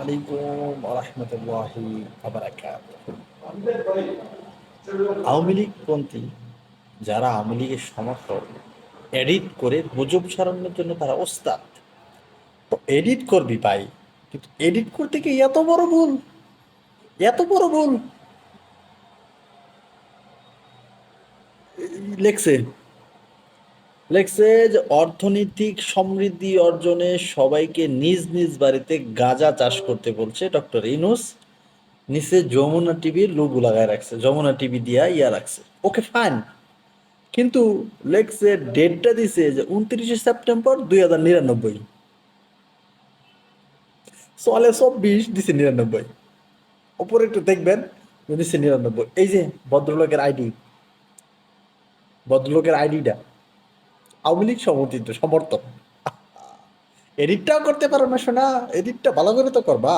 আলাইকুম রহমতুল্লাহি আওয়ামী লীগ পন্থী যারা আওয়ামী লীগের সমর্থক এডিট করে গুজব ছড়ানোর জন্য তারা ওস্তাদ। তো এডিট করবি ভাই, কিন্তু এডিট করতে কি এত বড় ভুল? এত বড় ভুল? লেখছে। লেখছে যে অর্থনৈতিক সমৃদ্ধি অর্জনে সবাইকে নিজ নিজ বাড়িতে গাঁজা চাষ করতে বলছে ডক্টর ইনুস নিচে যমুনা টিভির লোগো লাগায় রাখছে, যমুনা টিভি দিয়া ইয়া রাখছে। ওকে ফাইন কিন্তু লেখছে ডেটটা দিছে যে উনত্রিশে সেপ্টেম্বর দুই হাজার নিরানব্বই। চলে চব্বিশ দিছে নিরানব্বই। ওপরে একটু দেখবেন দিছে নিরানব্বই। এই যে ভদ্রলোকের আইডি। ভদ্রলোকের আইডিটা। আওয়ামী লীগ সমর্থিত সমর্থন এডিটটাও করতে পারো না শোনা এডিটটা ভালো করে তো করবা।